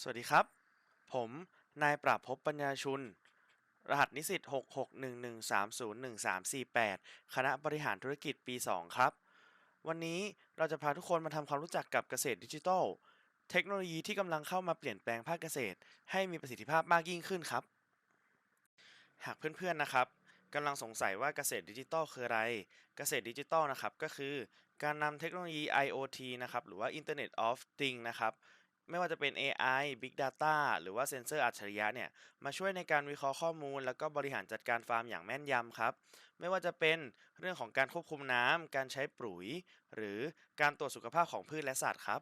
สวัสดีครับ ผมนายปราบภพปัญญาชุน รหัสนิสิต 661130138คณะบริหารธุรกิจปี 2 ครับ วันนี้เราจะพาทุกคนมาทำความรู้จักกับเกษตรดิจิทัล เทคโนโลยีที่กำลังเข้ามาเปลี่ยนแปลงภาคเกษตร ให้มีประสิทธิภาพมากยิ่งขึ้นครับ หากเพื่อนๆนะครับกำลังสงสัยว่าเกษตรดิจิทัลคืออะไร เกษตรดิจิทัลนะครับก็คือ การนำเทคโนโลยี IoT นะครับหรือว่า Internet of Things นะครับ ไม่ว่าจะเป็น AI Big Data หรือว่าเซ็นเซอร์อัจฉริยะเนี่ย มาช่วยในการวิเคราะห์ข้อมูล แล้วก็บริหารจัดการฟาร์มอย่างแม่นยำครับ ไม่ว่าจะเป็นเรื่องของการควบคุมน้ำ การใช้ปุ๋ย หรือการตรวจสุขภาพของพืชและสัตว์ครับ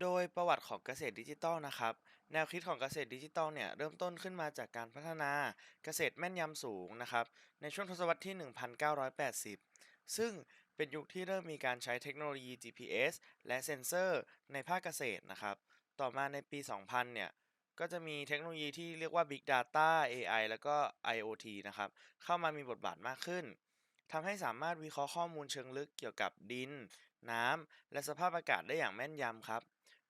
โดยประวัติของเกษตรดิจิทัลนะครับ แนวคิดของเกษตรดิจิทัลเนี่ยเริ่มต้นขึ้นมาจากการพัฒนาเกษตรแม่นยำสูงนะครับ ในช่วงทศวรรษที่ 1980ซึ่ง เป็นยุคที่เริ่มมีการใช้เทคโนโลยี GPS และเซ็นเซอร์ในภาคเกษตรนะครับ ต่อมาในปี 2000 เนี่ย ก็จะมีเทคโนโลยีที่เรียกว่า Big Data AI แล้วก็ IoT นะครับ เข้ามามีบทบาทมากขึ้นทำให้สามารถวิเคราะห์ข้อมูลเชิงลึกเกี่ยวกับดิน น้ำ และสภาพอากาศได้อย่างแม่นยำครับ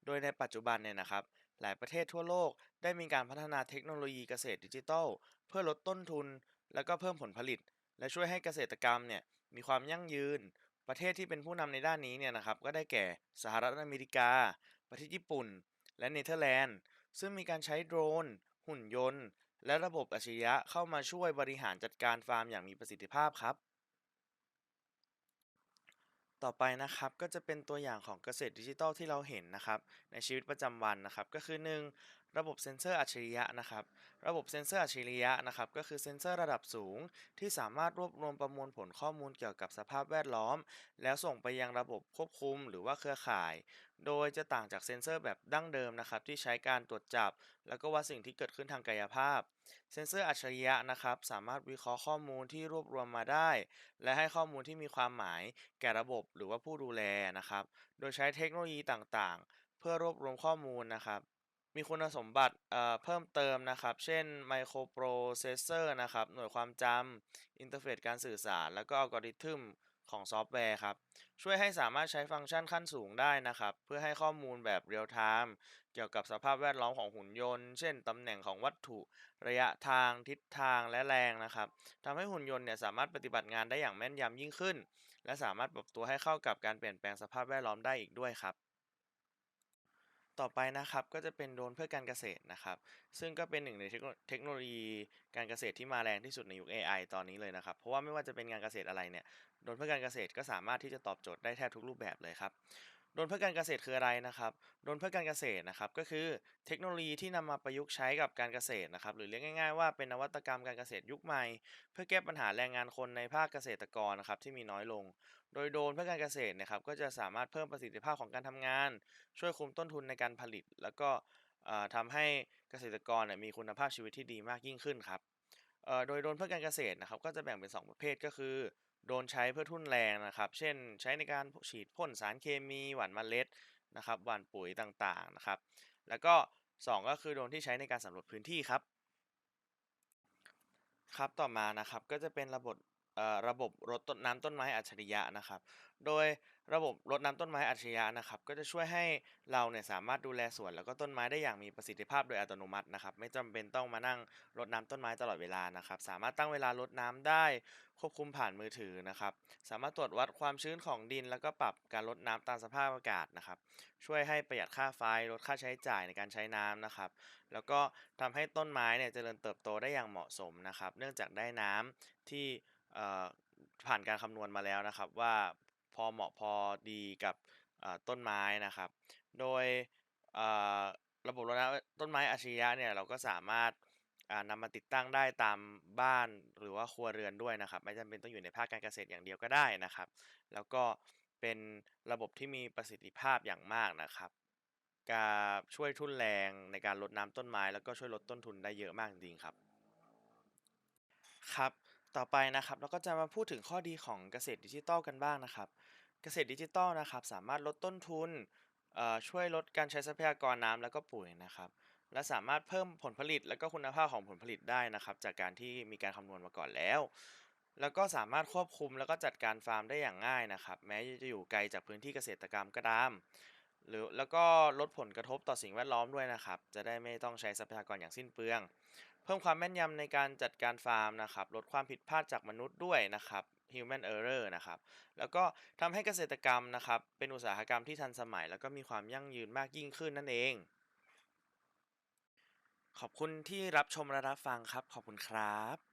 โดยในปัจจุบันเนี่ยนะครับ หลายประเทศทั่วโลกได้มีการพัฒนาเทคโนโลยีเกษตรดิจิทัล เพื่อลดต้นทุน แล้วก็เพิ่มผลผลิต และช่วยให้เกษตรกรรมเนี่ยมีความยั่งยืน ประเทศที่เป็นผู้นำในด้านนี้เนี่ยนะครับก็ได้แก่สหรัฐอเมริกา ประเทศญี่ปุ่น และเนเธอร์แลนด์ ซึ่งมีการใช้โดรน หุ่นยนต์ และระบบอัจฉริยะเข้ามาช่วยบริหารจัดการฟาร์มอย่างมีประสิทธิภาพครับ ต่อไปนะครับก็จะเป็นตัวอย่างของเกษตรดิจิทัลที่เราเห็นนะครับในชีวิตประจำวันนะครับก็คือ 1. ระบบเซ็นเซอร์อัจฉริยะนะครับระบบเซ็นเซอร์อัจฉริยะนะครับก็คือเซ็นเซอร์ระดับสูง ที่สามารถรวบรวมประมวลผลข้อมูลเกี่ยวกับสภาพแวดล้อม แล้วส่งไปยังระบบควบคุมหรือว่าเครือข่าย โดยจะต่างจากเซ็นเซอร์แบบดั้งเดิมนะครับที่ใช้การตรวจจับ แล้วก็วัดสิ่งที่เกิดขึ้นทางกายภาพ เซ็นเซอร์อัจฉริยะนะครับสามารถวิเคราะห์ข้อมูลที่รวบรวมมาได้ และให้ข้อมูลที่มีความหมายแก่ระบบหรือว่าผู้ดูแลนะครับ โดยใช้เทคโนโลยีต่างๆ เพื่อรวบรวมข้อมูลนะครับมีคุณสมบัติเเพิ่มเติมนะครับ เช่นไมโครโปรเซสเซอร์นะครับ หน่วยความจำอินเทอร์เฟซการสื่อสาร แล้วก็อัลกอริทึมของซอฟต์แวร์ครับ ช่วยให้สามารถใช้ฟังก์ชันขั้นสูงได้นะครับ เพื่อให้ข้อมูลแบบเรียลไทม์เกี่ยวกับสภาพแวดล้อมของหุ่นยนต์ เช่นตำแหน่งของวัตถุระยะทางทิศทางและแรงนะครับทำให้หุ่นยนต์เนี่ยสามารถปฏิบัติงานได้อย่างแม่นยำยิ่งขึ้น และสามารถปรับตัวให้เข้ากับการเปลี่ยนแปลงสภาพแวดล้อมได้อีกด้วยครับ ต่อไปนะครับก็จะเป็นโดรนเพื่อการเกษตรนะครับ ซึ่งก็เป็นหนึ่งในเทคโนเทคโนโลยีการเกษตรที่มาแรงที่สุดในยุค AI ตอนนี้เลยนะครับ เพราะว่าไม่ว่าจะเป็นงานเกษตรอะไรเนี่ยโดรนเพื่อการเกษตรก็สามารถที่จะตอบโจทย์ได้แทบทุกรูปแบบเลยครับ โดนเพื่อการเกษตรคืออะไรนะครับโดนเพื่อการเกษตรนะครับก็คือเทคโนโลยีที่นำมาประยุกต์ใช้กับการเกษตรนะครับหรือเรียกง่าย ๆ ว่าเป็นนวัตกรรมการเกษตรยุคใหม่ เพื่อแก้ปัญหาแรงงานคนในภาคเกษตรกรนะครับที่มีน้อยลง โดยโดนเพื่อการเกษตรนะครับก็จะสามารถเพิ่มประสิทธิภาพของการทำงาน ช่วยคุมต้นทุนในการผลิต แล้วก็เอ่อทำให้เกษตรกรมีคุณภาพชีวิตที่ดีมากยิ่งขึ้นครับ โดยโดรนเพื่อการเกษตรนะครับก็จะแบ่งเป็น 2 ประเภทก็คือ โดรนใช้เพื่อทุ่นแรงนะครับ เช่นใช้ในการฉีดพ่นสารเคมีหว่านเมล็ดนะครับหว่านปุ๋ยต่างๆนะครับ แล้วก็ 2 ก็คือโดรนที่ใช้ในการสำรวจพื้นที่ครับครับต่อมานะครับก็จะเป็นระบบ อ่อระบบรดต้นน้ำต้นไม้อัจฉริยะนะครับ โดยระบบรดน้ำต้นไม้อัจฉริยะนะครับ ก็จะช่วยให้เราเนี่ยสามารถดูแลสวนแล้วก็ต้นไม้ได้อย่างมีประสิทธิภาพโดยอัตโนมัตินะครับ ไม่จำเป็นต้องมานั่งรดน้ำต้นไม้ตลอดเวลานะครับ สามารถตั้งเวลารดน้ำได้ควบคุมผ่านมือถือนะครับ สามารถตรวจวัดความชื้นของดิน แล้วก็ปรับการรดน้ำตามสภาพอากาศนะครับ ช่วยให้ประหยัดค่าไฟลดค่าใช้จ่ายในการใช้น้ำนะครับ แล้วก็ทำให้ต้นไม้เนี่ยเจริญเติบโตได้อย่างเหมาะสมนะครับ เนื่องจากได้น้ำที่ เอ่อผ่านการคำนวณมาแล้วนะครับ ว่าพอเหมาะพอดีกับเอ่อต้นไม้นะครับ โดยเอ่อระบบรดน้ำต้นไม้อัจฉริยะเนี่ยเราก็สามารถอ่านำมาติดตั้งได้ตามบ้านหรือว่าครัวเรือนด้วยนะครับ ไม่จำเป็นต้องอยู่ในภาคการเกษตรอย่างเดียวก็ได้นะครับ แล้วก็เป็นระบบที่มีประสิทธิภาพอย่างมากนะครับการช่วยทุ่นแรงในการรดน้ำต้นไม้ แล้วก็ช่วยลดต้นทุนได้เยอะมากจริงๆครับครับ ต่อไปนะครับเราก็จะมาพูดถึงข้อดีของเกษตรดิจิทัลกันบ้างนะครับ เกษตรดิจิทัลนะครับสามารถลดต้นทุนช่วยลดการใช้ทรัพยากรน้ำแล้วก็ปุ๋ยนะครับ และสามารถเพิ่มผลผลิตและก็คุณภาพของผลผลิตได้นะครับ จากการที่มีการคำนวณมาก่อนแล้ว แล้วก็สามารถควบคุมแล้วก็จัดการฟาร์มได้อย่างง่ายนะครับ แม้จะอยู่ไกลจากพื้นที่เกษตรกรรมก็ตาม หรือแล้วก็ลดผลกระทบต่อสิ่งแวดล้อมด้วยนะครับ จะได้ไม่ต้องใช้ทรัพยากรอย่างสิ้นเปลือง เพิ่มความแม่นยำในการจัดการฟาร์มนะครับ ลดความผิดพลาดจากมนุษย์ด้วยนะครับ human error นะครับ แล้วก็ทำให้เกษตรกรรมนะครับ เป็นอุตสาหกรรมที่ทันสมัย แล้วก็มีความยั่งยืนมากยิ่งขึ้นนั่นเอง ขอบคุณที่รับชมและรับฟังครับ ขอบคุณครับ